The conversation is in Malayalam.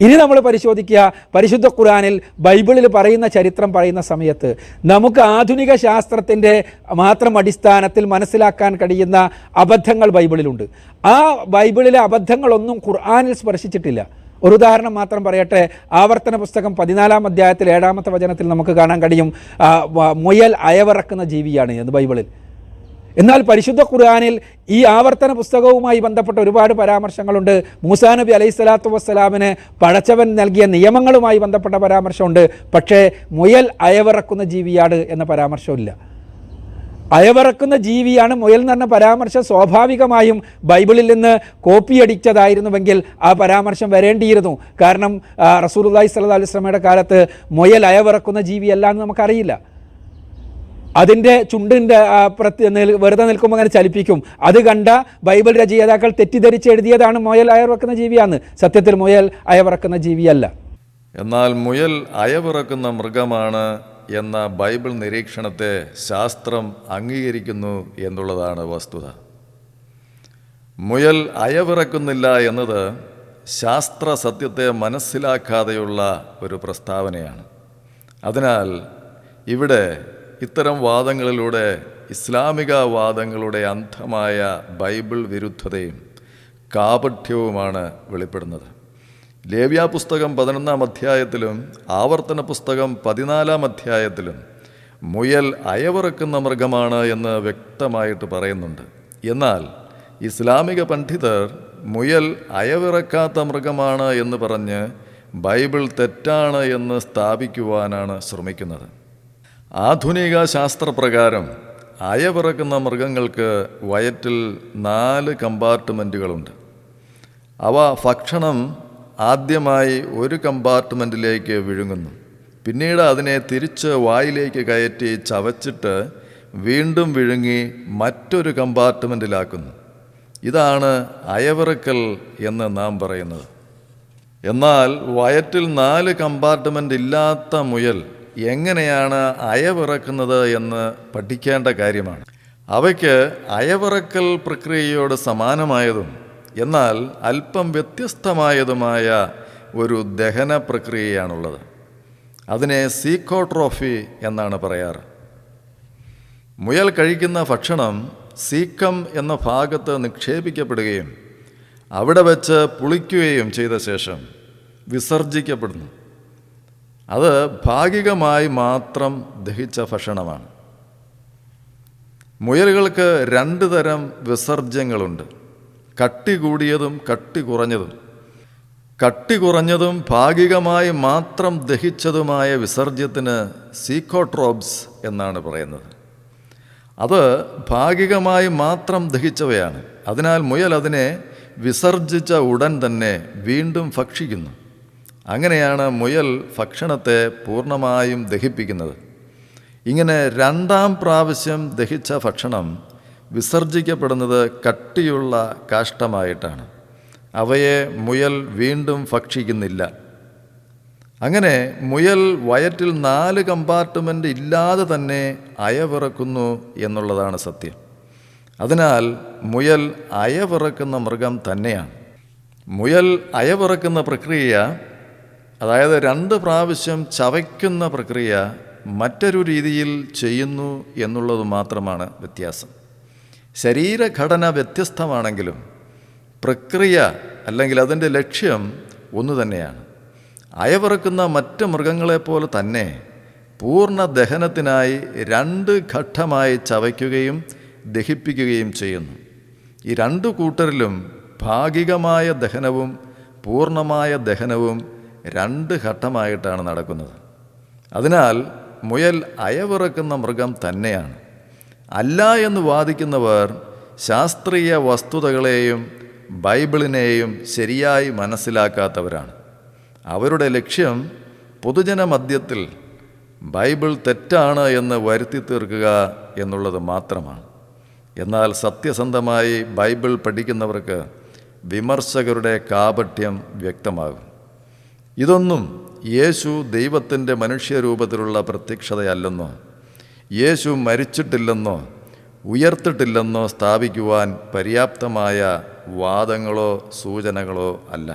ഇനി നമ്മൾ പരിശോധിക്കുക. പരിശുദ്ധ ഖുറാനിൽ ബൈബിളിൽ പറയുന്ന ചരിത്രം പറയുന്ന സമയത്ത് നമുക്ക് ആധുനിക ശാസ്ത്രത്തിന്റെ മാത്രം അടിസ്ഥാനത്തിൽ മനസ്സിലാക്കാൻ കഴിയുന്ന അബദ്ധങ്ങൾ ബൈബിളിലുണ്ട്. ആ ബൈബിളിലെ അബദ്ധങ്ങളൊന്നും ഖുർആാനിൽ സ്പർശിച്ചിട്ടില്ല. ഒരു ഉദാഹരണം മാത്രം പറയട്ടെ. ആവർത്തന പുസ്തകം പതിനാലാം അധ്യായത്തിൽ ഏഴാമത്തെ വചനത്തിൽ നമുക്ക് കാണാൻ കഴിയും. മുയൽ അയവിറക്കുന്ന ജീവിയാണ് എന്ന് ബൈബിളിൽ. എന്നാൽ പരിശുദ്ധ ഖുർആാനിൽ ഈ ആവർത്തന പുസ്തകവുമായി ബന്ധപ്പെട്ട ഒരുപാട് പരാമർശങ്ങളുണ്ട്. മൂസാ നബി അലൈഹി സ്വലാത്തു വസ്സലാമിന് പഴച്ചവൻ നൽകിയ നിയമങ്ങളുമായി ബന്ധപ്പെട്ട പരാമർശമുണ്ട്. പക്ഷേ മുയൽ അയവിറക്കുന്ന ജീവിയാണ് എന്ന പരാമർശമില്ല അയവിറക്കുന്ന ജീവിയാണ് മുയൽ എന്ന് പറഞ്ഞ പരാമർശം സ്വാഭാവികമായും ബൈബിളിൽ നിന്ന് കോപ്പിയടിച്ചതായിരുന്നുവെങ്കിൽ ആ പരാമർശം വരേണ്ടിയിരുന്നു. കാരണം റസൂൽ അള്ളഹി അലൈഹി അലുസ്ലമയുടെ കാലത്ത് മുയൽ അയവിറക്കുന്ന ജീവിയല്ല എന്ന് നമുക്കറിയില്ല. അതിന്റെ ചുണ്ടിന്റെ പ്രത്യ വെറുതെ നിൽക്കുമ്പോൾ അങ്ങനെ ചലിപ്പിക്കും. അത് കണ്ട ബൈബിൾ രചയിതാക്കൾ തെറ്റിദ്ധരിച്ച് എഴുതിയതാണ് മുയൽ അയവിറക്കുന്ന ജീവിയാണ് സത്യത്തിൽ മുയൽ അയവിറക്കുന്ന ജീവിയല്ല. എന്നാൽ മുയൽ അയവിറക്കുന്ന മൃഗമാണ് എന്ന ബൈബിൾ നിരീക്ഷണത്തെ ശാസ്ത്രം അംഗീകരിക്കുന്നു എന്നുള്ളതാണ് വസ്തുത. മുയൽ അയവിറക്കുന്നില്ല എന്നത് ശാസ്ത്ര സത്യത്തെ മനസ്സിലാക്കാതെയുള്ള ഒരു പ്രസ്താവനയാണ്. അതിനാൽ ഇവിടെ ഇത്തരം വാദങ്ങളിലൂടെ ഇസ്ലാമിക വാദങ്ങളുടെ അന്ധമായ ബൈബിൾ വിരുദ്ധതയും കാപഠ്യവുമാണ് വെളിപ്പെടുന്നത്. ലേവ്യ പുസ്തകം പതിനൊന്നാം അധ്യായത്തിലും ആവർത്തന പുസ്തകം പതിനാലാം അധ്യായത്തിലും മുയൽ അയവിറക്കുന്ന മൃഗമാണ് എന്ന് വ്യക്തമായിട്ട് പറയുന്നുണ്ട്. എന്നാൽ ഇസ്ലാമിക പണ്ഡിതർ മുയൽ അയവിറക്കാത്ത മൃഗമാണ് എന്ന് പറഞ്ഞ് ബൈബിൾ തെറ്റാണ് എന്ന് സ്ഥാപിക്കുവാനാണ് ശ്രമിക്കുന്നത്. ആധുനിക ശാസ്ത്രപ്രകാരം അയവിറക്കുന്ന മൃഗങ്ങൾക്ക് വയറ്റിൽ നാല് കമ്പാർട്ട്മെന്റുകളുണ്ട് അവ ഭക്ഷണം ആദ്യമായി ഒരു കമ്പാർട്ട്മെന്റിലേക്ക് വിഴുങ്ങുന്നു. പിന്നീട് അതിനെ തിരിച്ച് വായിലേക്ക് കയറ്റി ചവച്ചിട്ട് വീണ്ടും വിഴുങ്ങി മറ്റൊരു കമ്പാർട്ട്മെന്റിലാക്കുന്നു ഇതാണ് അയവിറക്കൽ എന്ന് നാം പറയുന്നത്. എന്നാൽ വയറ്റിൽ നാല് കമ്പാർട്ട്മെന്റ് ഇല്ലാത്ത മുയൽ എങ്ങനെയാണ് അയവിറക്കുന്നത് എന്ന് പഠിക്കേണ്ട കാര്യമാണ്. അവയ്ക്ക് അയവിറക്കൽ പ്രക്രിയയോട് സമാനമായതും എന്നാൽ അല്പം വ്യത്യസ്തമായതുമായ ഒരു ദഹന പ്രക്രിയയാണുള്ളത്. അതിനെ സീക്കോട്രോഫി എന്നാണ് പറയാറ്. മുയൽ കഴിക്കുന്ന ഭക്ഷണം സീക്കം എന്ന ഭാഗത്ത് നിക്ഷേപിക്കപ്പെടുകയും അവിടെ വച്ച് പുളിക്കുകയും ചെയ്ത ശേഷം വിസർജിക്കപ്പെടുന്നു. അത് ഭാഗികമായി മാത്രം ദഹിച്ച ഭക്ഷണമാണ്. മുയലുകൾക്ക് രണ്ട് തരം വിസർജ്യങ്ങളുണ്ട്. കട്ടി കൂടിയതും കട്ടി കുറഞ്ഞതും. കട്ടി കുറഞ്ഞതും ഭാഗികമായി മാത്രം ദഹിച്ചതുമായ വിസർജ്യത്തിന് സീക്കോട്രോബ്സ് എന്നാണ് പറയുന്നത്. അത് ഭാഗികമായി മാത്രം ദഹിച്ചവയാണ്. അതിനാൽ മുയൽ അതിനെ വിസർജിച്ച ഉടൻ തന്നെ വീണ്ടും ഭക്ഷിക്കുന്നു. അങ്ങനെയാണ് മുയൽ ഭക്ഷണത്തെ പൂർണമായും ദഹിപ്പിക്കുന്നത്. ഇങ്ങനെ രണ്ടാം പ്രാവശ്യം ദഹിച്ച ഭക്ഷണം വിസർജിക്കപ്പെടുന്നത് കട്ടിയുള്ള കാഷ്ടമായിട്ടാണ്. അവയെ മുയൽ വീണ്ടും ഭക്ഷിക്കുന്നില്ല. അങ്ങനെ മുയൽ വയറ്റിൽ നാല് കമ്പാർട്ട്മെന്റ് ഇല്ലാതെ തന്നെ അയവിറക്കുന്നു എന്നുള്ളതാണ് സത്യം. അതിനാൽ മുയൽ അയവിറക്കുന്ന മൃഗം തന്നെയാണ്. മുയൽ അയവിറക്കുന്ന പ്രക്രിയ അതായത് രണ്ട് പ്രാവശ്യം ചവയ്ക്കുന്ന പ്രക്രിയ മറ്റൊരു രീതിയിൽ ചെയ്യുന്നു എന്നുള്ളത് മാത്രമാണ് വ്യത്യാസം. ശരീരഘടന വ്യത്യസ്തമാണെങ്കിലും പ്രക്രിയ അല്ലെങ്കിൽ അതിന്റെ ലക്ഷ്യം ഒന്നു തന്നെയാണ്. അയവിറക്കുന്ന മറ്റ് മൃഗങ്ങളെപ്പോലെ തന്നെ പൂർണ ദഹനത്തിനായി രണ്ട് ഘട്ടമായി ചവയ്ക്കുകയും ദഹിപ്പിക്കുകയും ചെയ്യുന്നു. ഈ രണ്ടു കൂട്ടരിലും ഭാഗികമായ ദഹനവും പൂർണമായ ദഹനവും രണ്ട് ഘട്ടമായിട്ടാണ് നടക്കുന്നത്. അതിനാൽ മുയൽ അയവിറക്കുന്ന മൃഗം തന്നെയാണ്. അല്ല എന്ന് വാദിക്കുന്നവർ ശാസ്ത്രീയ വസ്തുതകളെയും ബൈബിളിനെയും ശരിയായി മനസ്സിലാക്കാത്തവരാണ്. അവരുടെ ലക്ഷ്യം പൊതുജന മധ്യത്തിൽ ബൈബിൾ തെറ്റാണ് എന്ന് വരുത്തി തീർക്കുക എന്നുള്ളത് മാത്രമാണ്. എന്നാൽ സത്യസന്ധമായി ബൈബിൾ പഠിക്കുന്നവർക്ക് വിമർശകരുടെ കാപട്യം വ്യക്തമാകും. ഇതൊന്നും യേശു ദൈവത്തിന്റെ മനുഷ്യരൂപത്തിലുള്ള പ്രത്യക്ഷതയല്ലെന്നോ യേശു മരിച്ചിട്ടില്ലെന്നോ ഉയർത്തിട്ടില്ലെന്നോ സ്ഥാപിക്കുവാൻ പര്യാപ്തമായ വാദങ്ങളോ സൂചനകളോ അല്ല.